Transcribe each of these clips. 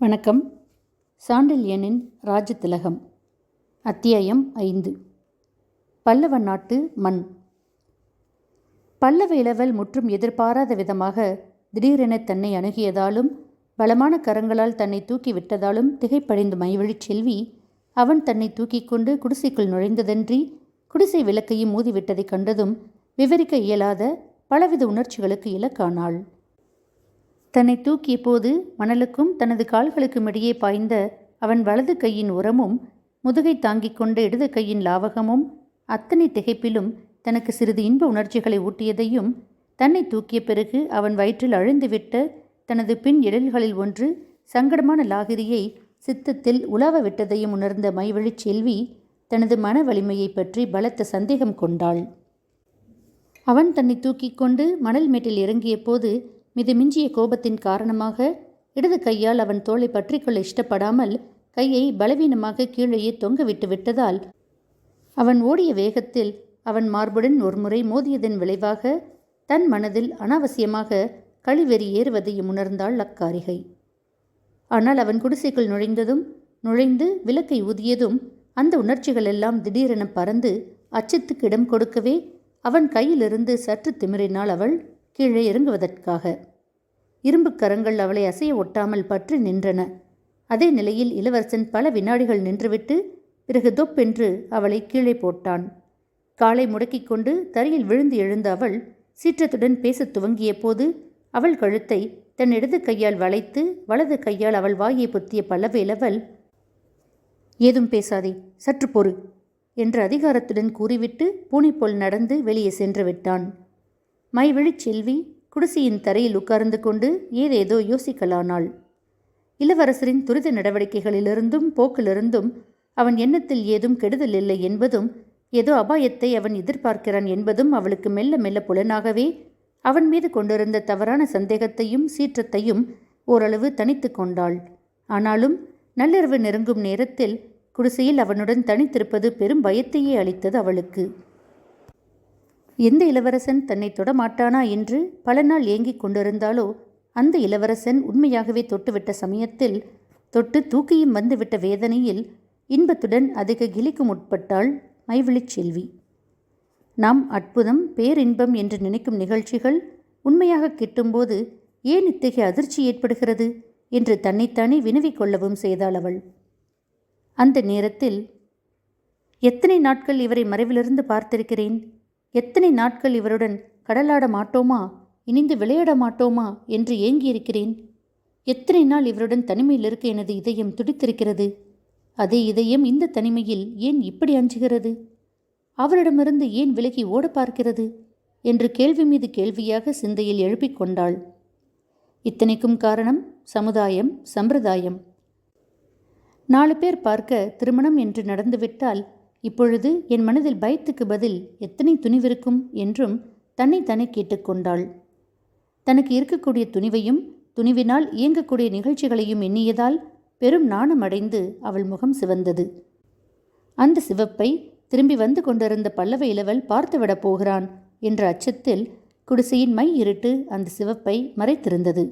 வணக்கம். சாண்டில்யனின் ராஜதிலகம் அத்தியாயம் ஐந்து. பல்லவ நாட்டு மண். பல்லவ இளவல் முற்றும் எதிர்பாராத விதமாக திடீரென தன்னை அணுகியதாலும் பலமான கரங்களால் தன்னை தூக்கி விட்டதாலும் திகைப்படைந்து மைவழிச் செல்வி அவன் தன்னை தூக்கிக் கொண்டு குடிசைக்குள் நுழைந்ததன்றி குடிசை விளக்கையும் மூதிவிட்டதைக் கண்டதும் விவரிக்க இயலாத பலவித உணர்ச்சிகளுக்கு இலக்கானாள். தன்னை தூக்கிய போது மணலுக்கும் தனது கால்களுக்கும் இடையே பாய்ந்த அவன் வலது கையின் உரமும் முதுகை தாங்கிக் கொண்ட இடது கையின் லாவகமும் அத்தனை திகைப்பிலும் தனக்கு சிறிது இன்ப உணர்ச்சிகளை ஊட்டியதையும் தன்னை தூக்கிய பிறகு அவன் வயிற்றில் அழிந்துவிட்ட தனது பின் இடல்களில் ஒன்று சங்கடமான லாகிரியை சித்தத்தில் உலாவ விட்டதையும் உணர்ந்த மைவழிச் செல்வி தனது மன வலிமையை பற்றி பலத்த சந்தேகம் கொண்டாள். அவன் தன்னை தூக்கிக் கொண்டு மணல் மேட்டில் இறங்கிய போது மிதமிஞ்சிய கோபத்தின் காரணமாக இடது கையால் அவன் தோளை பற்றிக்கொள்ள இஷ்டப்படாமல் கையை பலவீனமாக கீழேயே தொங்க விட்டு விட்டதால் அவன் ஓடிய வேகத்தில் அவன் மார்புடன் ஒருமுறை மோதியதன் விளைவாக தன் மனதில் அனாவசியமாக கழிவெறி ஏறுவதையும் உணர்ந்தாள் அக்காரிகை. ஆனால் அவன் குடிசைக்குள் நுழைந்ததும் நுழைந்து விளக்கை ஊதியதும் அந்த உணர்ச்சிகளெல்லாம் திடீரென பறந்து அச்சத்துக்கு இடம் கொடுக்கவே அவன் கையிலிருந்து சற்று திமிறினாள் அவள் கீழே இறங்குவதற்காக. இரும்புக் கரங்கள் அவளை அசைய ஒட்டாமல் பற்றி நின்றன. அதே நிலையில் இளவரசன் பல வினாடிகள் நின்றுவிட்டு பிறகு தொப்பென்று அவளை கீழே போட்டான். காலை முடக்கிக் கொண்டு தரையில் விழுந்து எழுந்த அவள் சீற்றத்துடன் பேசத் துவங்கிய போது அவள் கழுத்தை தன் இடது கையால் வளைத்து வலது கையால் அவள் வாயை பொத்திய பல்லவேலவள் ஏதும் பேசாதே சற்று பொறு என்று அதிகாரத்துடன் கூறிவிட்டு பூனை போல் நடந்து வெளியே சென்று விட்டான். மைவிழிச் செல்வி குடிசையின் தரையில் உட்கார்ந்து கொண்டு ஏதேதோ யோசிக்கலானாள். இளவரசரின் துரித நடவடிக்கைகளிலிருந்தும் போக்கிலிருந்தும் அவன் எண்ணத்தில் ஏதும் கெடுதல் இல்லை என்பதும் ஏதோ அபாயத்தை அவன் எதிர்பார்க்கிறான் என்பதும் அவளுக்கு மெல்ல மெல்ல புலனாகவே அவன் மீது கொண்டிருந்த தவறான சந்தேகத்தையும் சீற்றத்தையும் ஓரளவு தனித்து கொண்டாள். ஆனாலும் நள்ளிரவு நெருங்கும் நேரத்தில் குடிசையில் அவனுடன் தனித்திருப்பது பெரும் பயத்தையே அளித்தது அவளுக்கு. எந்த இளவரசன் தன்னை தொடமாட்டானா என்று பல நாள் ஏங்கிக் கொண்டிருந்தாலோ அந்த இளவரசன் உண்மையாகவே தொட்டுவிட்ட சமயத்தில் தொட்டு தூக்கியும் வந்துவிட்ட வேதனையில் இன்பத்துடன் அதிக கிளிக்கும் உட்பட்டாள் மைவிழிச் செல்வி. நாம் அற்புதம் பேரின்பம் என்று நினைக்கும் நிகழ்ச்சிகள் உண்மையாக கிட்டும்போது ஏன் இத்தகைய அதிர்ச்சி ஏற்படுகிறது என்று தன்னைத்தானே வினவிக் கொள்ளவும் செய்தாள் அவள். அந்த நேரத்தில் எத்தனை நாட்கள் இவரை மறைவிலிருந்து பார்த்திருக்கிறேன்? எத்தனை நாட்கள் இவருடன் கடலாட மாட்டோமா? இணைந்து விளையாட மாட்டோமா? என்று ஏங்கியிருக்கிறேன். எத்தனை நாள் இவருடன் தனிமையில் இருக்க எனது இதயம் துடித்திருக்கிறது? அதே இதயம் இந்த தனிமையில் ஏன் இப்படி அஞ்சுகிறது? அவரிடமிருந்து ஏன் விலகி ஓட பார்க்கிறது? என்று கேள்வி மீது கேள்வியாக சிந்தையில் எழுப்பிக் கொண்டாள். இத்தனைக்கும் காரணம் சமுதாயம் சம்பிரதாயம். நாலு பேர் பார்க்க திருமணம் என்று நடந்துவிட்டால் இப்பொழுது என் மனதில் பயத்துக்கு பதில் எத்தனை துணிவிருக்கும்? என்றும் தன்னை தானே கேட்டுக்கொண்டாள் தனக்கு இருக்கக்கூடிய துணிவையும் துணிவினால் இயங்கக்கூடிய நிகழ்ச்சிகளையும் எண்ணியதால் பெரும் நாணமடைந்து அவள் முகம் சிவந்தது. அந்த சிவப்பை திரும்பி வந்து கொண்டிருந்த பல்லவ இளவல் பார்த்துவிடப் போகிறான் என்ற அச்சத்தில் குடிசையின் மை இருட்டு அந்த சிவப்பை மறைத்திருந்தது.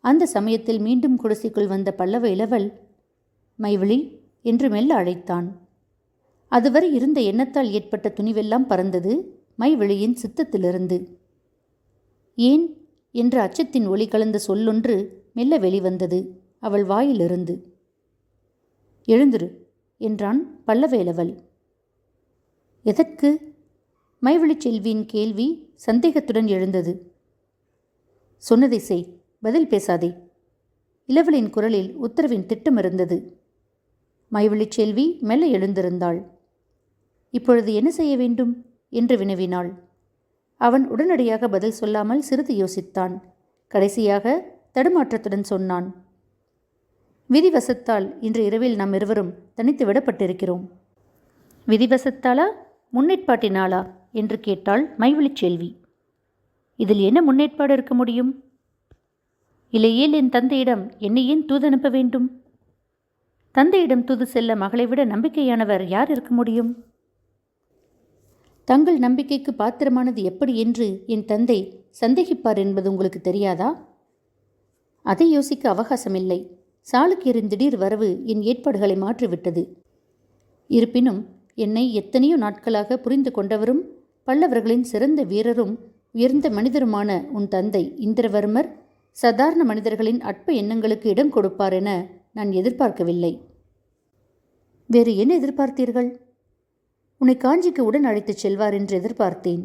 அந்த சமயத்தில் மீண்டும் குடிசைக்குள் வந்த பல்லவ இளவல் மைவிழி என்று மெல்ல அழைத்தான். அதுவரை இருந்த எண்ணத்தால் ஏற்பட்ட துணிவெல்லாம் பறந்தது மைவிழியின் சித்தத்திலிருந்து. ஏன்? என்ற அச்சத்தின் ஒளி கலந்த சொல்லொன்று மெல்ல வெளிவந்தது அவள் வாயிலிருந்து. எழுந்துரு என்றான் பல்லவேலவல் எதற்கு? மைவிழிச் செல்வியின் கேள்வி சந்தேகத்துடன் எழுந்தது. சொன்னதை செய் பதில் பேசாதே. இளவலின் குரலில் உத்தரவின் திட்டம் இருந்தது மைவிழிச் செல்வி மெல்ல எழுந்திருந்தாள். இப்பொழுது என்ன செய்ய வேண்டும்? என்று வினவினாள். அவன் உடனடியாக பதில் சொல்லாமல் சிறிது யோசித்தான். கடைசியாக தடுமாற்றத்துடன் சொன்னான். விதிவசத்தால் இன்று இரவில் நாம் இருவரும் தனித்து விடப்பட்டிருக்கிறோம். விதிவசத்தாலா? முன்னேற்பாட்டினாளா என்று கேட்டாள் மைவிழிச் செல்வி. இதில் என்ன முன்னேற்பாடு இருக்க முடியும்? இல்லையேல் என் தந்தையிடம் என்னை ஏன் தூதனுப்ப வேண்டும்? தந்தையிடம் தூது செல்ல மகளை விட நம்பிக்கையானவர் யார் இருக்க முடியும்? தங்கள் நம்பிக்கைக்கு பாத்திரமானது எப்படி என்று என் தந்தை சந்தேகிப்பார் என்பது உங்களுக்கு தெரியாதா? அதை யோசிக்க அவகாசமில்லை. சாளுக்கியரின் திடீர் வரவு என் ஏற்பாடுகளை மாற்றிவிட்டது. இருப்பினும் என்னை எத்தனையோ நாட்களாக புரிந்து கொண்டவரும் பல்லவர்களின் சிறந்த வீரரும் உயர்ந்த மனிதருமான உன் தந்தை இந்திரவர்மர் சாதாரண மனிதர்களின் அற்ப எண்ணங்களுக்கு இடம் கொடுப்பார் என நான் எதிர்பார்க்கவில்லை. வேறு என்ன எதிர்பார்த்தீர்கள்? உன்னை காஞ்சிக்கு உடன் அழைத்துச் செல்வார் என்று எதிர்பார்த்தேன்.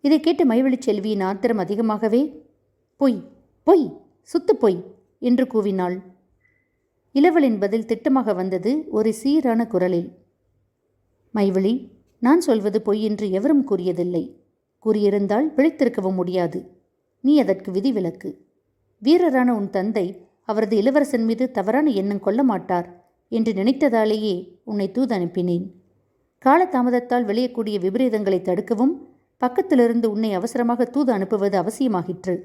இதை கேட்ட மைவழி செல்வியின் ஆத்திரம் அதிகமாகவே பொய் பொய் சுத்து பொய் என்று கூவினாள். இளவலின் பதில் திட்டமாக வந்தது ஒரு சீரான குரலில். மைவழி நான் சொல்வது பொய் என்று எவரும் கூறியதில்லை. கூறியிருந்தால் பிழைத்திருக்கவும் முடியாது. நீ அதற்கு விதிவிலக்கு. வீரரான உன் தந்தை அவரது இளவரசன் மீது தவறான எண்ணம் கொள்ள மாட்டார் என்று நினைத்ததாலேயே உன்னை தூது அனுப்பினேன். காலதாமதத்தால் விளையக்கூடிய விபரீதங்களை தடுக்கவும் பக்கத்திலிருந்து உன்னை அவசரமாக தூது அனுப்புவது அவசியமாகிற்று.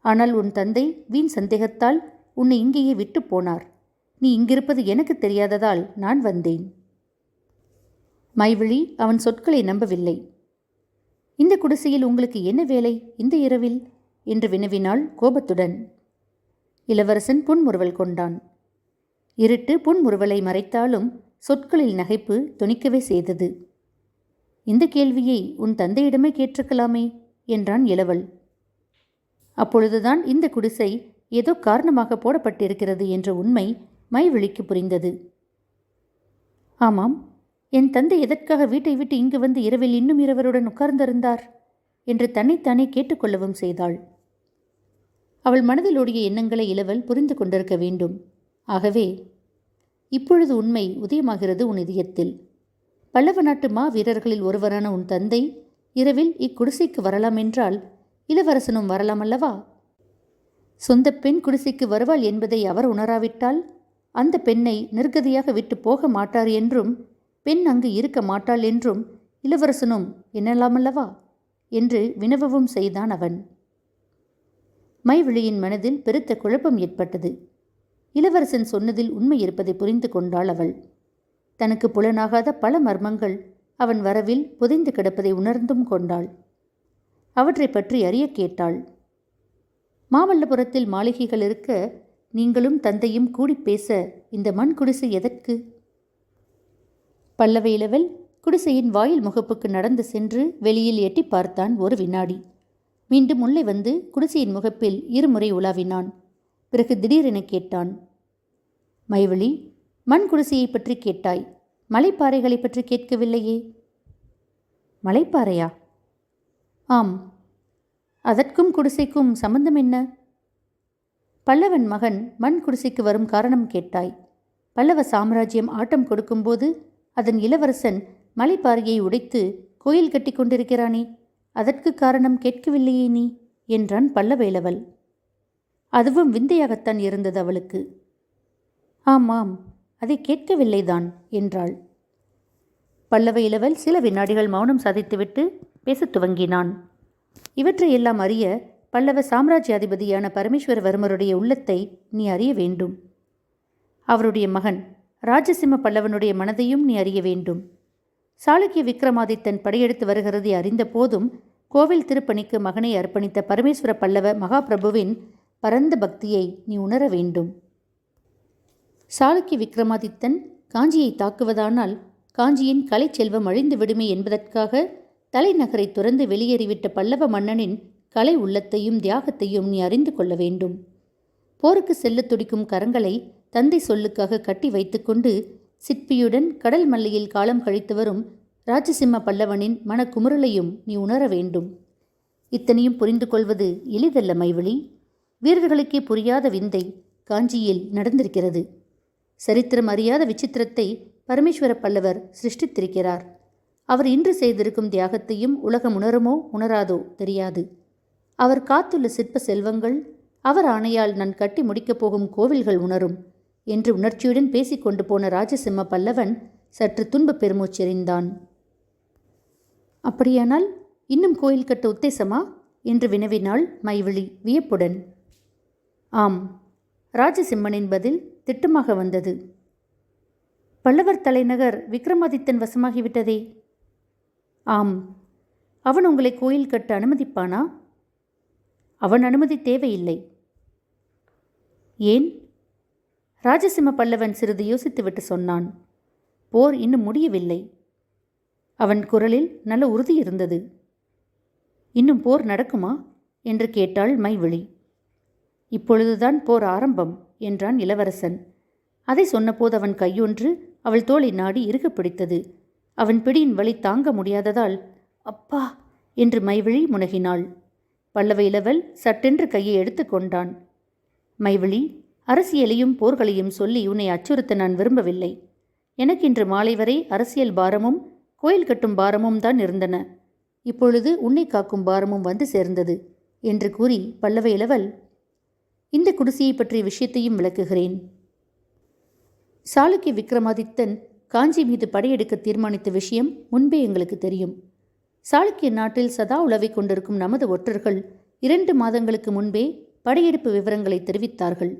ஆனால் உன் தந்தை வீண் சந்தேகத்தால் உன்னை இங்கேயே விட்டு போனார். நீ இங்கிருப்பது எனக்கு தெரியாததால் நான் வந்தேன். மைவிழி அவன் சொற்களை நம்பவில்லை. இந்த குடிசையில் உங்களுக்கு என்ன வேலை? இந்த இரவில்? என்று வினவினாள் கோபத்துடன். இளவரசன் புன்முறுவல் கொண்டான். இருட்டு புன்முறுவலை மறைத்தாலும் சொற்களில் நகைப்பு துணிக்கவே செய்தது. இந்த கேள்வியை உன் தந்தையிடமே கேட்டிருக்கலாமே என்றான் இளவல். அப்பொழுதுதான் இந்த குடிசை ஏதோ காரணமாக போடப்பட்டிருக்கிறது என்ற உண்மை மைவிழிக்கு புரிந்தது. ஆமாம் என் தந்தை எதற்காக வீட்டை விட்டு இங்கு வந்து இரவில் இன்னும் இருவருடன் உட்கார்ந்திருந்தார் என்று தன்னைத்தானே கேட்டுக்கொள்ளவும் செய்தாள். அவள் மனதில் ஓடிய எண்ணங்களை இளவல் புரிந்து கொண்டிருக்க வேண்டும். ஆகவே இப்பொழுது உண்மை உதயமாகிறது உன் இதயத்தில். பல்லவ நாட்டு மா வீரர்களில் ஒருவரான உன் தந்தை இரவில் இக்குடிசைக்கு வரலாம் என்றால் இளவரசனும் வரலாம் அல்லவா? சொந்த பெண் குடிசைக்கு வருவாள் என்பதை அவர் உணராவிட்டால் அந்த பெண்ணை நிர்கதியாக விட்டு போக மாட்டார் என்றும் பெண் அங்கு இருக்க மாட்டாள் என்றும் இளவரசனும் எண்ணலாமல்லவா என்று வினவவும் செய்தான் அவன். மைவிழியின் மனதில் பெருத்த குழப்பம் ஏற்பட்டது. இளவரசன் சொன்னதில் உண்மை இருப்பதை புரிந்து கொண்டாள் அவள். தனக்கு புலனாகாத பல மர்மங்கள் அவன் வரவில் புதைந்து கிடப்பதை உணர்ந்தும் கொண்டாள். அவற்றை பற்றி அறிய கேட்டாள். மாமல்லபுரத்தில் மாளிகைகள் இருக்க நீங்களும் தந்தையும் கூடி பேச இந்த மண் குடிசை எதற்கு? பல்லவ இளவல் குடிசையின் வாயில் முகப்புக்கு நடந்து சென்று வெளியில் எட்டி பார்த்தான் ஒரு வினாடி. மீண்டும் உள்ளே வந்து குடிசையின் முகப்பில் இருமுறை உலாவினான். பிறகு திடீரென கேட்டான் மைவழி மண் குடிசையை பற்றி கேட்டாய் மலைப்பாறைகளை பற்றி கேட்கவில்லையே? மலைப்பாறையா? ஆம். அதற்கும் குடிசைக்கும் சம்பந்தம் என்ன? பல்லவன் மகன் மண் குடிசைக்கு வரும் காரணம் கேட்டாய். பல்லவ சாம்ராஜ்யம் ஆட்டம் கொடுக்கும்போது அதன் இளவரசன் மலைப்பாறையை உடைத்து கோயில் கட்டி கொண்டிருக்கிறானே அதற்கு காரணம் கேட்கவில்லையே நீ? என்றான் பல்லவேலவல் அதுவும் விந்தையாகத்தான் இருந்தது அவளுக்கு. ஆமாம் அதை கேட்கவில்லைதான் என்றாள். பல்லவ இளவல் சில வினாடிகள் மௌனம் சாதித்துவிட்டு பேசத் துவங்கினான். இவற்றையெல்லாம் அறிய பல்லவ சாம்ராஜ்யாதிபதியான பரமேஸ்வரவர்மருடைய உள்ளத்தை நீ அறிய வேண்டும். அவருடைய மகன் ராஜசிம்ம பல்லவனுடைய மனதையும் நீ அறிய வேண்டும். சாளுக்கிய விக்ரமாதித்தன் படையெடுத்து வருகிறதை அறிந்த போதும் கோவில் திருப்பணிக்கு மகனை அர்ப்பணித்த பரமேஸ்வர பல்லவ மகாபிரபுவின் பரந்த பக்தியை நீ உணர வேண்டும். சாளுக்கிய விக்ரமாதித்தன் காஞ்சியை தாக்குவதானால் காஞ்சியின் கலைச்செல்வம் அழிந்து விடுமே என்பதற்காக தலைநகரை துறந்து வெளியேறிவிட்ட பல்லவ மன்னனின் கலை உள்ளத்தையும் தியாகத்தையும் நீ அறிந்து கொள்ள வேண்டும். போருக்கு செல்ல துடிக்கும் கரங்களை தந்தை சொல்லுக்காக கட்டி வைத்துக்கொண்டு சிற்பியுடன் கடல் மல்லையில் காலம் கழித்து வரும் ராஜசிம்ம பல்லவனின் மனக்குமுறலையும் நீ உணர வேண்டும். இத்தனையும் புரிந்து கொள்வது எளிதல்ல மைவழி. வீரர்களுக்கே புரியாத விந்தை காஞ்சியில் நடந்திருக்கிறது. சரித்திரம் அறியாத விசித்திரத்தை பரமேஸ்வர பல்லவர் சிருஷ்டித்திருக்கிறார். அவர் இன்று செய்திருக்கும் தியாகத்தையும் உலகம் உணருமோ உணராதோ தெரியாது. அவர் காத்துள்ள சிற்ப செல்வங்கள் அவர் ஆணையால் நான் கட்டி முடிக்கப் போகும் கோவில்கள் உணரும் என்று உணர்ச்சியுடன் பேசிக்கொண்டு போன ராஜசிம்ம பல்லவன் சற்று துன்ப பெருமூச்செறிந்தான். அப்படியானால் இன்னும் கோயில் கட்ட உத்தேசமா? என்று வினவினாள் மைவிழி வியப்புடன். ஆம். ராஜசிம்மனின் பதில் திட்டமாக வந்தது. பல்லவர் தலைநகர் விக்ரமாதித்தன் வசமாகிவிட்டதே. ஆம். அவன் உங்களை கோயில் கட்ட அனுமதிப்பானா? அவன் அனுமதி தேவையில்லை. ஏன்? ராஜசிம்ம பல்லவன் சிறிது யோசித்துவிட்டு சொன்னான். போர் இன்னும் முடியவில்லை. அவன் குரலில் நல்ல உறுதி இருந்தது. இன்னும் போர் நடக்குமா? என்று கேட்டாள் மைவிழி. இப்பொழுதுதான் போர் ஆரம்பம் என்றான் இளவரசன். அதை சொன்னபோது அவன் கையொன்று அவள் தோளை நாடி இறுகப் பிடித்தது. அவன் பிடியின் வலி தாங்க முடியாததால் அப்பா! என்று மைவிழி முனகினாள். பல்லவ இளவல் சட்டென்று கையை எடுத்து கொண்டான். மைவிழி அரசியலையும் போர்களையும் சொல்லி உன்னை அச்சுறுத்த நான் விரும்பவில்லை. எனக்கு இன்று மாலை வரை அரசியல் பாரமும் கோயில் கட்டும் பாரமும் தான் இருந்தன. இப்பொழுது உன்னை காக்கும் பாரமும் வந்து சேர்ந்தது என்று கூறி பல்லவ இளவல் இந்த குடிசையை பற்றிய விஷயத்தையும் விளக்குகிறேன். சாளுக்கிய விக்ரமாதித்தன் காஞ்சி மீது படையெடுக்க தீர்மானித்த விஷயம் முன்பே எங்களுக்கு தெரியும். சாளுக்கிய நாட்டில் சதா உளவை கொண்டிருக்கும் நமது ஒற்றர்கள் இரண்டு மாதங்களுக்கு முன்பே படையெடுப்பு விவரங்களை தெரிவித்தார்கள்.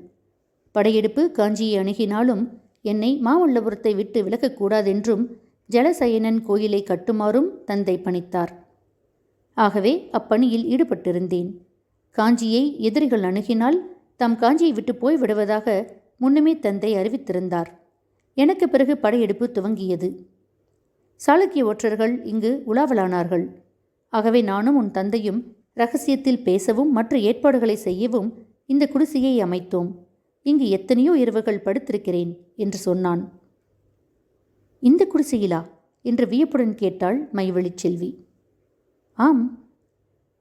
படையெடுப்பு காஞ்சியை அணுகினாலும் என்னை மாமல்லபுரத்தை விட்டு விலகக்கூடாதென்றும் ஜலசயனன் கோயிலை கட்டுமாறும் தந்தை பணித்தார். ஆகவே அப்பணியில் ஈடுபட்டிருந்தேன். காஞ்சியை எதிரிகள் அணுகினால் தாம் காஞ்சியை விட்டு போய் விடுவதாக முன்னுமே தந்தை அறிவித்திருந்தார். எனக்கு பிறகு படையெடுப்பு துவங்கியது. சாளுக்கிய ஒற்றர்கள் இங்கு உலாவலானார்கள். ஆகவே நானும் உன் தந்தையும் ரகசியத்தில் பேசவும் மற்ற ஏற்பாடுகளை செய்யவும் இந்த குடிசையை அமைத்தோம். இங்கு எத்தனையோ இரவுகள் படுத்திருக்கிறேன் என்று சொன்னான். இந்த குடிசையிலா? என்று வியப்புடன் கேட்டாள் மைவழிச் செல்வி. ஆம்.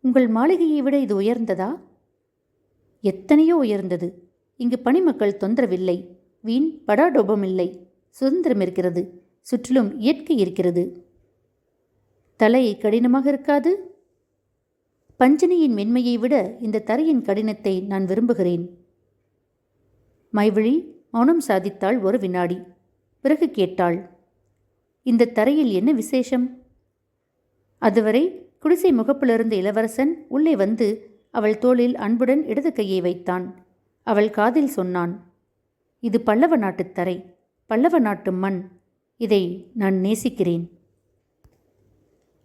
உங்கள் மாளிகையை விட இது உயர்ந்ததா? எத்தனையோ உயர்ந்தது. இங்கு பணிமக்கள் தொந்தரவில்லை. வீண் படாடோபமில்லை. சுதந்திரம் இருக்கிறது. சுற்றிலும் இயற்கை இருக்கிறது. தலையை கடினமாக இருக்காது. பஞ்சனியின் மென்மையை விட இந்த தரையின் கடினத்தை நான் விரும்புகிறேன். மைவிழி மௌனம் சாதித்தாள் ஒரு வினாடி. பிறகு கேட்டாள் இந்த தரையில் என்ன விசேஷம்? அதுவரை குடிசை முகப்பிலிருந்த இளவரசன் உள்ளே வந்து அவள் தோளில் அன்புடன் இடது கையை வைத்தான். அவள் காதில் சொன்னான் இது பல்லவ நாட்டுத் தரை பல்லவ நாட்டு மண். இதை நான் நேசிக்கிறேன்.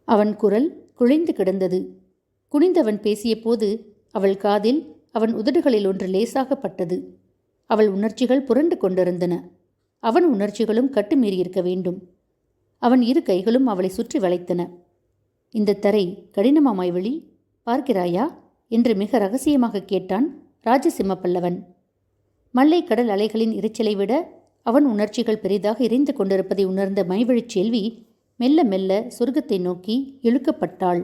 அவன் குரல் குழைந்து கிடந்தது. குனிந்தவன் பேசியபோது அவள் காதில் அவன் உதடுகளில் ஒன்று லேசாகப்பட்டது அவள் உணர்ச்சிகள் புரண்டு கொண்டிருந்தன. அவன் உணர்ச்சிகளும் கட்டுமீறியிருக்க வேண்டும். அவன் இரு கைகளும் அவளை சுற்றி வளைத்தன. இந்த தரை கடினமாமாய் வழி பார்க்கிறாயா? என்று மிக ரகசியமாக கேட்டான் ராஜசிம்ம பல்லவன் மல்லை கடல் அலைகளின் இரைச்சலை விட அவன் உணர்ச்சிகள் பெரிதாக இறைந்து கொண்டிருப்பதை உணர்ந்த மைவழிச் செல்வி மெல்ல மெல்ல சொர்க்கத்தை நோக்கி இழுக்கப்பட்டாள்.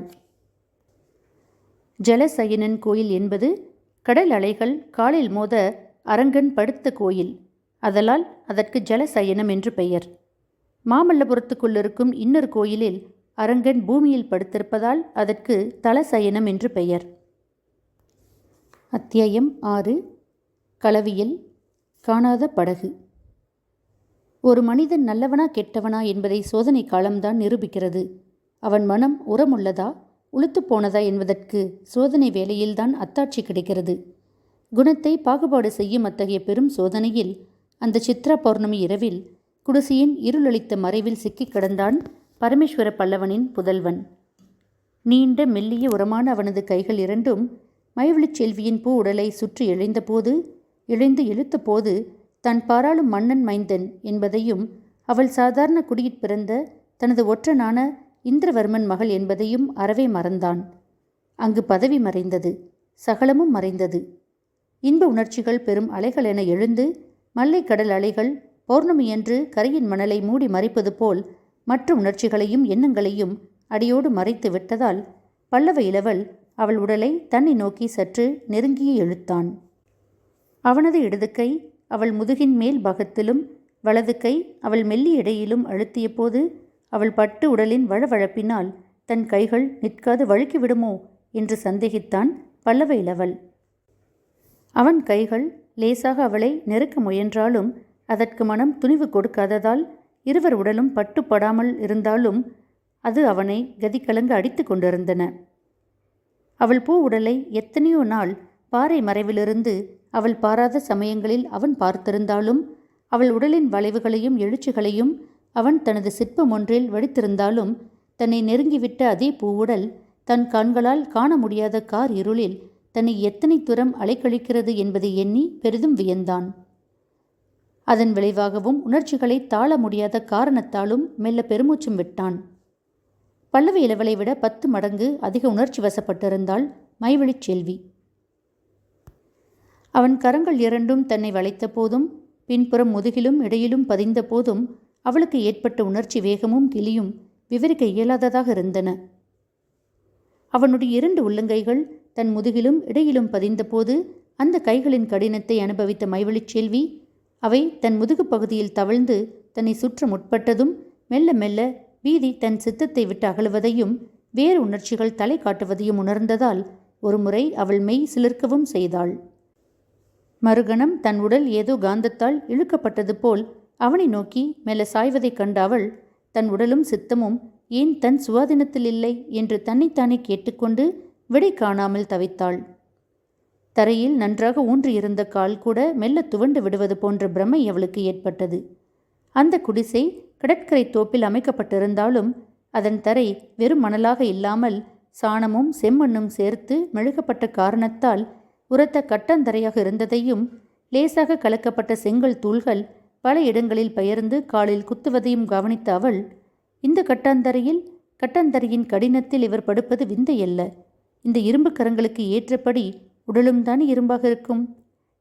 ஜலசயனன் கோயில் என்பது கடல் அலைகள் காலில் மோத அரங்கன் படுத்த கோயில். அதலால் அதற்கு ஜலசயனம் என்று பெயர். மாமல்லபுரத்துக்குள்ளிருக்கும் இன்னொரு கோயிலில் அரங்கன் பூமியில் படுத்திருப்பதால் அதற்கு தலசயனம் என்று பெயர். அத்தியாயம் ஆறு. களவியல். காணாத படகு. ஒரு மனிதன் நல்லவனா கெட்டவனா என்பதை சோதனை காலம்தான் நிரூபிக்கிறது. அவன் மனம் உரமுள்ளதா உளுத்து போனதா என்பதற்கு சோதனை வேலையில்தான் அத்தாட்சி கிடைக்கிறது. குணத்தை பாகுபாடு செய்யும் அத்தகைய பெரும் சோதனையில் அந்த சித்ரா பௌர்ணமி இரவில் குடிசையின் இருளளித்த மறைவில் சிக்கிக் கிடந்தான் பரமேஸ்வர பல்லவனின் புதல்வன். நீண்ட மெல்லிய உரமான அவனது கைகள் இரண்டும் மைவிழிச் செல்வியின் பூ உடலை சுற்றி எழுந்தபோது எழுந்து இழுத்தபோது தான் பாராளும் மன்னன் மைந்தன் என்பதையும் அவள் சாதாரண குடியிற் பிறந்த தனது ஒற்றனான இந்திரவர்மன் மகள் என்பதையும் அறவே மறந்தான். அங்கு பதவி மறைந்தது சகலமும் மறைந்தது. இன்ப உணர்ச்சிகள் பெரும் அலைகள் என எழுந்து மல்லை கடல் அலைகள் பௌர்ணமியன்று கரையின் மணலை மூடி மறைப்பது போல் மற்ற உணர்ச்சிகளையும் எண்ணங்களையும் அடியோடு மறைத்து விட்டதால் பல்லவ இளவல் அவள் உடலை தன்னை நோக்கி சற்று நெருங்கியே இழுத்தான். அவனது இடது கை அவள் முதுகின் மேல் பகத்திலும் வலது கை அவள் மெல்லி இடையிலும் அழுத்திய போது அவள் பட்டு உடலின் வழவழப்பினால் தன் கைகள் நிற்காது வழுக்கிவிடுமோ என்று சந்தேகித்தான் பல்லவ இளவல். அவன் கைகள் லேசாக அவளை நெருக்க முயன்றாலும் அதற்கு மனம் துணிவு கொடுக்காததால் இருவர் உடலும் பட்டுப்படாமல் இருந்தாலும் அது அவனை கதிகலங்க அடித்து கொண்டிருந்தன. அவள் பூ உடலை எத்தனையோ நாள் பாறை மறைவிலிருந்து அவள் பாராத சமயங்களில் அவன் பார்த்திருந்தாலும் அவள் உடலின் வளைவுகளையும் எழுச்சிகளையும் அவன் தனது சிற்பம் ஒன்றில் வடித்திருந்தாலும் தன்னை நெருங்கிவிட்ட அதே பூவுடல் தன் கண்களால் காண முடியாத கார் இருளில் தன்னை எத்தனை தூரம் அலைக்கழிக்கிறது என்பதை எண்ணி பெரிதும் வியந்தான். அதன் விளைவாகவும் உணர்ச்சிகளை தாள முடியாத காரணத்தாலும் மெல்ல பெருமூச்சும் விட்டான். பல்லவி இளவலை விட பத்து மடங்கு அதிக உணர்ச்சி வசப்பட்டிருந்தாள் மைவழிச் செல்வி. அவன் கரங்கள் இரண்டும் தன்னை வளைத்த போதும் பின்புறம் முதுகிலும் இடையிலும் பதிந்த போதும் அவளுக்கு ஏற்பட்ட உணர்ச்சி வேகமும் கிளியும் விவரிக்க இயலாததாக இருந்தன. அவனுடைய இரண்டு உள்ளங்கைகள் தன் முதுகிலும் இடையிலும் பதிந்தபோது அந்த கைகளின் கடினத்தை அனுபவித்த மைவழிச் செல்வி அவை தன் முதுகு பகுதியில் தவழ்ந்து தன்னை சுற்ற முற்பட்டதும் மெல்ல மெல்ல பீதி தன் சித்தத்தை விட்டு அகழுவதையும் வேறு உணர்ச்சிகள் தலை காட்டுவதையும் உணர்ந்ததால் ஒருமுறை அவள் மெய் சிலிர்க்கவும் செய்தாள். மறுகணம் தன் உடல் ஏதோ காந்தத்தால் இழுக்கப்பட்டது போல் அவனை நோக்கி மெல்ல சாய்வதைக் கண்ட அவள் தன் உடலும் சித்தமும் ஏன் தன் சுவாதீனத்தில் இல்லை? என்று தன்னைத்தானே கேட்டுக்கொண்டு விடை காணாமல் தவித்தாள். தரையில் நன்றாக ஊன்றியிருந்த கால் கூட மெல்ல துவண்டு விடுவது போன்ற பிரமை அவளுக்கு ஏற்பட்டது. அந்த குடிசை கடற்கரை தோப்பில் அமைக்கப்பட்டிருந்தாலும் அதன் தரை வெறும் மணலாக இல்லாமல் சாணமும் செம்மண்ணும் சேர்த்து மெழுகப்பட்ட காரணத்தால் உரத்த கட்டந்தரையாக இருந்ததையும் லேசாக கலக்கப்பட்ட செங்கல் தூள்கள் பல இடங்களில் பெயர்ந்து காலில் குத்துவதையும் கவனித்த அவள் இந்த கட்டாந்தரையில் கட்டாந்தரையின் கடினத்தில் இவர் படுப்பது விந்தையல்ல இந்த இரும்பு கரங்களுக்கு ஏற்றபடி உடலும் தான் இரும்பாக இருக்கும்?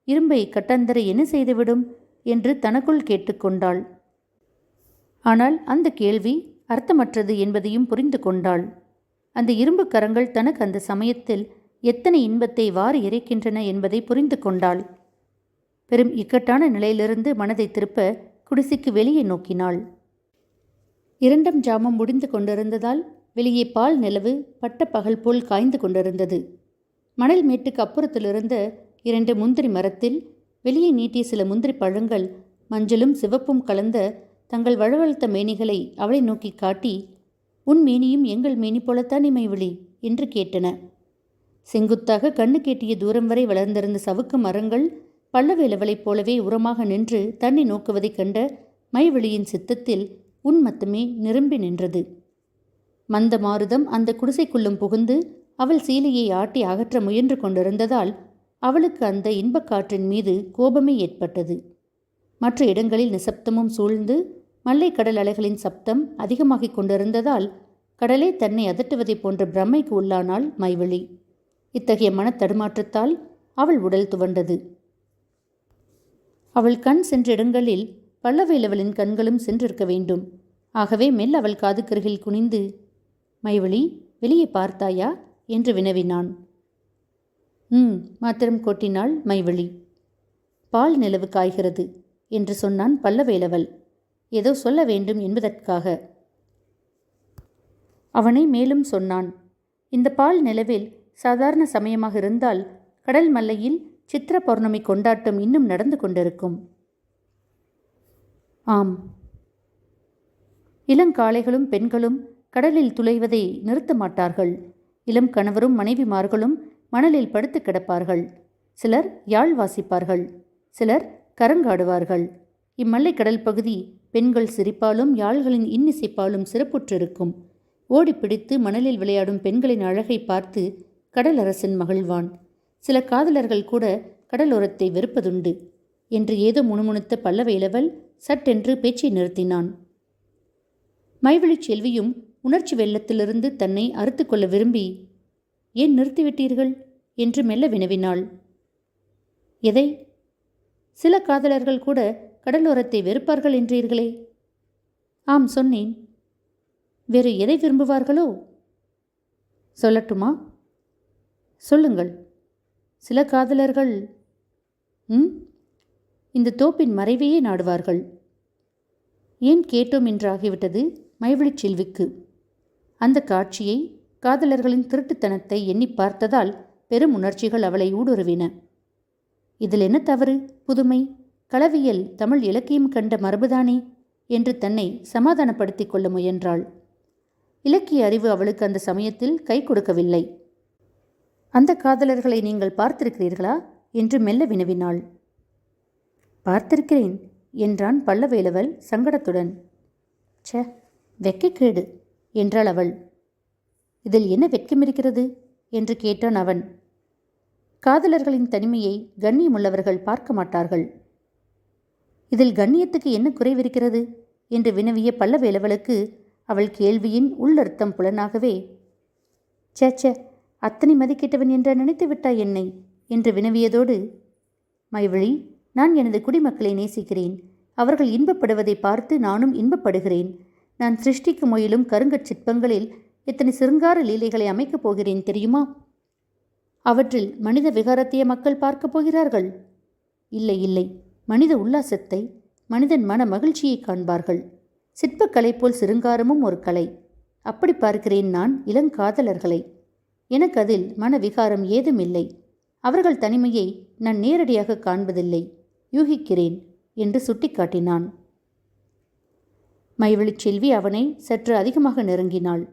இரும்பை கட்டாந்தரை என்ன செய்துவிடும்? என்று தனக்குள் கேட்டுக்கொண்டாள். ஆனால் அந்த கேள்வி அர்த்தமற்றது என்பதையும் புரிந்து கொண்டாள். அந்த இரும்பு கரங்கள் தனக்கு அந்த சமயத்தில் எத்தனை இன்பத்தை வாரி இறைக்கின்றன என்பதை புரிந்து கொண்டாள். பெரும் இக்கட்டான நிலையிலிருந்து மனதை திருப்ப குடிசைக்கு வெளியே நோக்கினாள். இரண்டம் ஜாமம் முடிந்து கொண்டிருந்ததால் வெளியே பால் நிலவு பட்ட பகல் போல் காய்ந்து கொண்டிருந்தது. மணல் மேட்டுக்கு அப்புறத்திலிருந்த இரண்டு முந்திரி மரத்தில் வெளியே நீட்டிய சில முந்திரி பழங்கள் மஞ்சளும் சிவப்பும் கலந்த தங்கள் வழவழுத்த மேனிகளை அவளை நோக்கி காட்டி உன் மேனியும் எங்கள் மேனி போலத்தான் இமைவிழி என்று கேட்டன. செங்குத்தாக கண்ணு கேட்டிய தூரம் வரை வளர்ந்திருந்த சவுக்கு மரங்கள் பல்லவேலவளைப் போலவே உரமாக நின்று தன்னை நோக்குவதைக் கண்ட மைவெளியின் சித்தத்தில் உன் நிரம்பி நின்றது. மந்த மாருதம் அந்த குடிசைக்குள்ளும் புகுந்து அவள் சீலையை ஆட்டி அகற்ற முயன்று கொண்டிருந்ததால் அவளுக்கு அந்த இன்பக்காற்றின் மீது கோபமே ஏற்பட்டது. மற்ற இடங்களில் நிசப்தமும் சூழ்ந்து மல்லை கடல் அலைகளின் சப்தம் அதிகமாகிக் கொண்டிருந்ததால் கடலே தன்னை அதட்டுவதைப் போன்ற பிரமைக்கு உள்ளானாள் மைவழி. இத்தகைய மனத்தடுமாற்றத்தால் அவள் உடல் துவண்டது. அவள் கண் சென்ற இடங்களில் பல்லவையிலவளின் கண்களும் சென்றிருக்க வேண்டும். ஆகவே மெல்ல அவள் காதுக்கருகில் குனிந்து மைவழி வெளியே பார்த்தாயா? என்று வினவினான். ம் மாத்திரம் கொட்டினாள் மைவழி. பால் நிலவு காய்கிறது என்று சொன்னான் பல்லவேலவல் ஏதோ சொல்ல வேண்டும் என்பதற்காக. அவனை மேலும் சொன்னான் இந்த பால் நிலவில் சாதாரண சமயமாக இருந்தால் கடல் மல்லையில் சித்திர பௌர்ணமி கொண்டாட்டம் இன்னும் நடந்து கொண்டிருக்கும். ஆம். இளங்காளைகளும் பெண்களும் கடலில் துளைவதை நிறுத்த மாட்டார்கள். இளம் கணவரும் மனைவிமார்களும் மணலில் படுத்து கிடப்பார்கள். சிலர் யாழ் வாசிப்பார்கள். சிலர் கரங்காடுவார்கள். இம்மல்லை கடல் பகுதி பெண்கள் சிரிப்பாலும் யாழ்களின் இன்னிசைப்பாலும் சிறப்புற்றிருக்கும். ஓடிப்பிடித்து மணலில் விளையாடும் பெண்களின் அழகை பார்த்து கடலரசன் மகிழ்வான். சில காதலர்கள் கூட கடலோரத்தை வெறுப்பதுண்டு என்று ஏதோ முணுமுணுத்த பல்லவேலவல் சட்டென்று பேச்சை நிறுத்தினான். மைவழிச் செல்வியும் உணர்ச்சி வெள்ளத்திலிருந்து தன்னை அறுத்து கொள்ள விரும்பி ஏன் நிறுத்திவிட்டீர்கள்? என்று மெல்ல வினவினாள். எதை? சில காதலர்கள் கூட கடலோரத்தை வெறுப்பார்கள் என்றீர்களே? ஆம் சொன்னேன். வேறு எதை விரும்புவார்களோ? சொல்லட்டுமா? சொல்லுங்கள். சில காதலர்கள் ம்? இந்த தோப்பின் மறைவையே நாடுவார்கள். ஏன் கேட்டோம் என்றாகிவிட்டது மைவிழிச் செல்விக்கு. அந்த காட்சியை காதலர்களின் திருட்டுத்தனத்தை எண்ணி பார்த்ததால் பெரும் உணர்ச்சிகள் அவளை ஊடுருவின. இதில் என்ன தவறு? புதுமை? களவியல் தமிழ் இலக்கியம் கண்ட மரபுதானே? என்று தன்னை சமாதானப்படுத்திக் கொள்ள முயன்றாள். இலக்கிய அறிவு அவளுக்கு அந்த சமயத்தில் கை கொடுக்கவில்லை. அந்த காதலர்களை நீங்கள் பார்த்திருக்கிறீர்களா? என்று மெல்ல வினவினாள். பார்த்திருக்கிறேன் என்றான் பல்லவேலவல் சங்கடத்துடன். ச்ச வெக்கைக்கேடு என்றாள் அவள். இதில் என்ன வெட்கமிருக்கிறது என்று கேட்டான் அவன். காதலர்களின் தனிமையை கண்ணியமுள்ளவர்கள் பார்க்க மாட்டார்கள். இதில் கண்ணியத்துக்கு என்ன குறைவிருக்கிறது? என்று வினவிய பல்லவேலவளுக்கு அவள் கேள்வியின் உள்ளர்த்தம் புலனாகவே சேச்சே அத்தனை மதிக்கிட்டவன் என்று நினைத்து விட்டாய் என்னை? என்று வினவியதோடு மைவழி நான் எனது குடிமக்களை நேசிக்கிறேன். அவர்கள் இன்பப்படுவதை பார்த்து நானும் இன்பப்படுகிறேன். நான் சிருஷ்டிக்கு முயலும் கருங்கற் சிற்பங்களில் எத்தனை சிருங்கார லீலைகளை அமைக்கப் போகிறேன் தெரியுமா? அவற்றில் மனித விகாரத்தையே மக்கள் பார்க்கப் போகிறார்கள். இல்லை இல்லை. மனித உல்லாசத்தை மனிதன் மன மகிழ்ச்சியை காண்பார்கள். சிற்பக்கலை போல் சிருங்காரமும் ஒரு கலை. அப்படி பார்க்கிறேன் நான் இளங்காதலர்களை. எனக்கு அதில் மனவிகாரம் ஏதும் இல்லை. அவர்கள் தனிமையை நான் நேரடியாக காண்பதில்லை. யூகிக்கிறேன் என்று சுட்டிக்காட்டினான். மைவழிச் செல்வி அவனை சற்று அதிகமாக நெருங்கினாள்.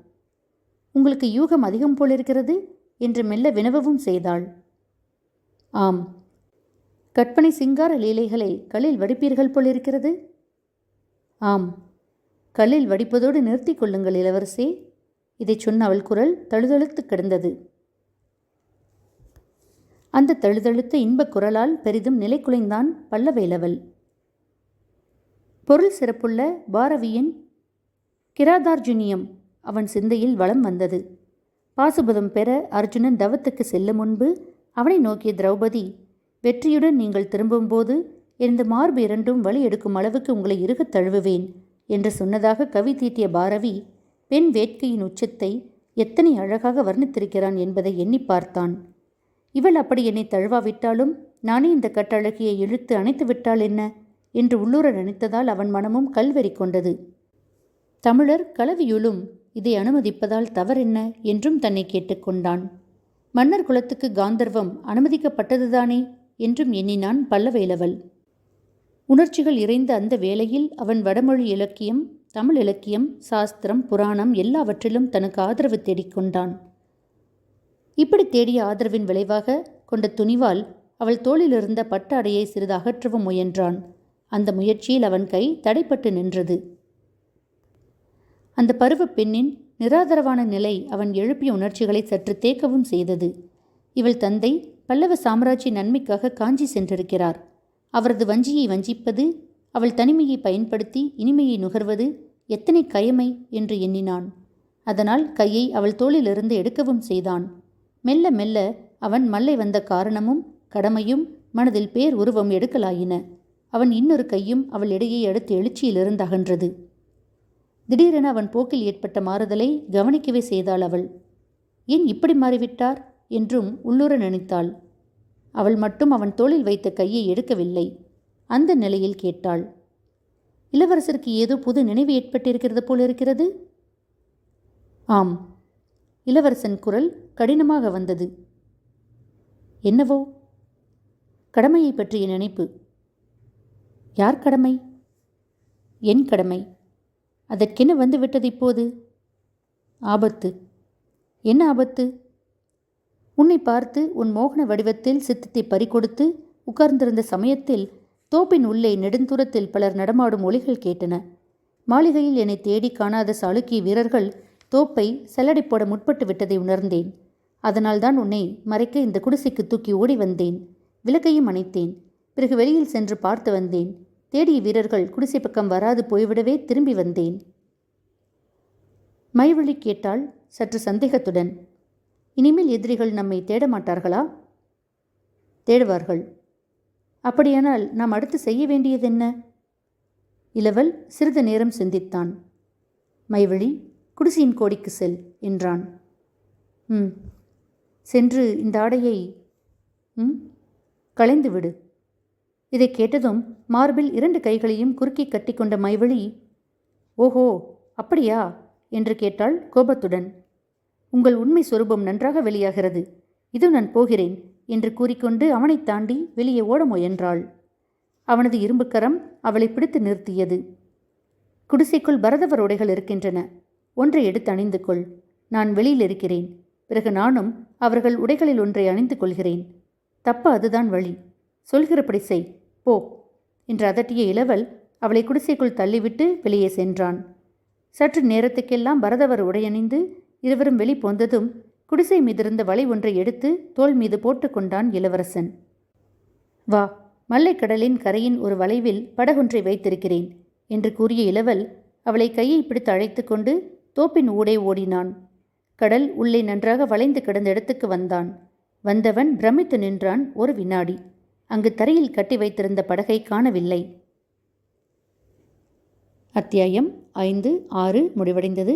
உங்களுக்கு யூகம் அதிகம் போலிருக்கிறது என்று மெல்ல வினவவும் செய்தாள். ஆம் கற்பனை சிங்கார லீலைகளை கல்லில் வடிப்பீர்கள் போலிருக்கிறது? ஆம். கல்லில் வடிப்பதோடு நிறுத்தி கொள்ளுங்கள் இளவரசே. இதைச் சொன்ன அவள் குரல் தழுதழுத்து கிடந்தது. அந்த தழுதழுத்த இன்பக் குரலால் பெரிதும் நிலை குலைந்தான் பல்லவேலவல் பொருள் சிறப்புள்ள பாரவியின் கிராதார்ஜுனியம் அவன் சிந்தையில் வளம் வந்தது. பாசுபதம் பெற அர்ஜுனன் தவத்துக்கு செல்லும் முன்பு அவனை நோக்கிய திரௌபதி வெற்றியுடன் நீங்கள் திரும்பும்போது எனது மார்பு இரண்டும் வழி எடுக்கும் அளவுக்கு உங்களை இறுகத் தழுவுவேன் என்று சொன்னதாக கவி தீட்டிய பாரவி பெண் வேட்கையின் உச்சத்தை எத்தனை அழகாக வர்ணித்திருக்கிறான் என்பதை எண்ணி பார்த்தான். இவள் அப்படி என்னை தழுவாவிட்டாலும் நானே இந்த கட்டழகியை இழுத்து அணைத்து விட்டால் என்ன? என்று உள்ளூர நினைத்ததால் அவன் மனமும் கல்வெறி கொண்டது. தமிழர் கலவியுளும் இதை அனுமதிப்பதால் தவறென்ன? என்றும் தன்னை கேட்டுக்கொண்டான் மன்னர் குலத்துக்கு காந்தர்வம் அனுமதிக்கப்பட்டதுதானே? என்றும் எண்ணினான் பல்லவேலவள். உணர்ச்சிகள் இறைந்த அந்த வேளையில் அவன் வடமொழி இலக்கியம் தமிழ் இலக்கியம் சாஸ்திரம் புராணம் எல்லாவற்றிலும் தனக்கு ஆதரவு தேடிக்கொண்டான் இப்படி தேடிய ஆதரவின் விளைவாக கொண்ட துணிவால் அவள் தோளிலிருந்த பட்டாடையை சிறிது அகற்றவும் முயன்றான். அந்த முயற்சியில் அவன் கை தடைப்பட்டு நின்றது. அந்த பருவ பெண்ணின் நிராதரவான நிலை அவன் எழுப்பிய உணர்ச்சிகளை சற்று தேக்கவும் செய்தது. இவள் தந்தை பல்லவ சாம்ராஜ்ய நன்மைக்காக காஞ்சி சென்றிருக்கிறார். அவரது வஞ்சியை வஞ்சிப்பது அவள் தனிமையை பயன்படுத்தி இனிமையை நுகர்வது எத்தனை கயமை என்று எண்ணினான். அதனால் கையை அவள் தோளிலிருந்து எடுக்கவும் செய்தான். மெல்ல மெல்ல அவன் மல்லை வந்த காரணமும் கடமையும் மனதில் பேர் உருவம் எடுக்கலாயின. அவன் இன்னொரு கையும் அவள் இடையே அடுத்து எழுச்சியிலிருந்து அகன்றது. திடீரென அவன் போக்கில் ஏற்பட்ட மாறுதலை கவனிக்கவே செய்தாள் அவள். ஏன் இப்படி மாறிவிட்டார்? என்றும் உள்ளுர நினைத்தாள். அவள் மட்டும் அவன் தோளில் வைத்த கையை எடுக்கவில்லை. அந்த நிலையில் கேட்டாள் இளவரசருக்கு ஏதோ புது நினைவு ஏற்பட்டிருக்கிறது போல இருக்கிறது? ஆம். இளவரசன் குரல் கடினமாக வந்தது. என்னவோ? கடமையை பற்றிய நினைப்பு. யார் கடமை? என் கடமை. அதற்கென்ன வந்துவிட்டது இப்போது? ஆபத்து. என்ன ஆபத்து? உன்னை பார்த்து உன் மோகன வடிவத்தில் சித்தத்தை பறிகொடுத்து உட்கார்ந்திருந்த சமயத்தில் தோப்பின் உள்ளே நெடுந்தூரத்தில் பலர் நடமாடும் ஒலிகள் கேட்டன. மாளிகையில் என்னை தேடி காணாத சாளுக்கிய வீரர்கள் தோப்பை செல்லடை போட முற்பட்டு விட்டதை உணர்ந்தேன். அதனால்தான் உன்னை மறைக்க இந்த குடிசைக்கு தூக்கி ஓடி வந்தேன். விளக்கையும் அணைத்தேன். பிறகு வெளியில் சென்று பார்த்து வந்தேன். தேடிய வீரர்கள் குடிசை பக்கம் வராது போய்விடவே திரும்பி வந்தேன். மைவழி கேட்டால் சற்று சந்தேகத்துடன் இனிமேல் எதிரிகள் நம்மை தேட மாட்டார்களா? தேடுவார்கள். அப்படியானால் நாம் அடுத்து செய்ய வேண்டியது என்ன? இளவல் சிறிது நேரம் சிந்தித்தான். மைவழி குடிசையின் கோடிக்கு செல் என்றான். ம். சென்று இந்த ஆடையை ம் களைந்து விடு. இதை கேட்டதும் மார்பில் இரண்டு கைகளையும் குறுக்கி கட்டிக்கொண்ட மைவழி ஓஹோ அப்படியா? என்று கேட்டாள் கோபத்துடன். உங்கள் உண்மை சொரூபம் நன்றாக வெளியாகிறது. இது நான் போகிறேன் என்று கூறிக்கொண்டு அவனைத் தாண்டி வெளியே ஓட முயன்றாள். அவனது இரும்புக்கரம் அவளை பிடித்து நிறுத்தியது. குடிசைக்குள் பரதவர் உடைகள் இருக்கின்றன. ஒன்றை எடுத்து அணிந்து கொள். நான் வெளியில் இருக்கிறேன். பிறகு நானும் அவர்கள் உடைகளில் ஒன்றை அணிந்து கொள்கிறேன். தப்ப அதுதான் வழி. சொல்கிறபடி செய். போ என்று அதட்டிய இளவல் அவளை குடிசைக்குள் தள்ளிவிட்டு வெளியே சென்றான். சற்று நேரத்துக்கெல்லாம் பரதவர் உடையணிந்து இருவரும் வெளி போந்ததும் குடிசை மீதிருந்த வலை ஒன்றை எடுத்து தோல் மீது போட்டுக்கொண்டான் இளவரசன். வா மல்லைக்கடலின் கரையின் ஒரு வளைவில் படகொன்றை வைத்திருக்கிறேன் என்று கூறிய இளவல் அவளை கையை பிடித்து அழைத்து கொண்டு தோப்பின் ஊடே ஓடினான். கடல் உள்ளே நன்றாக வளைந்து கிடந்த இடத்துக்கு வந்தான். வந்தவன் பிரமித்து நின்றான் ஒரு வினாடி. அங்கு தரையில் கட்டி வைத்திருந்த படகை காணவில்லை. அத்தியாயம் ஐந்து ஆறு முடிவடைந்தது.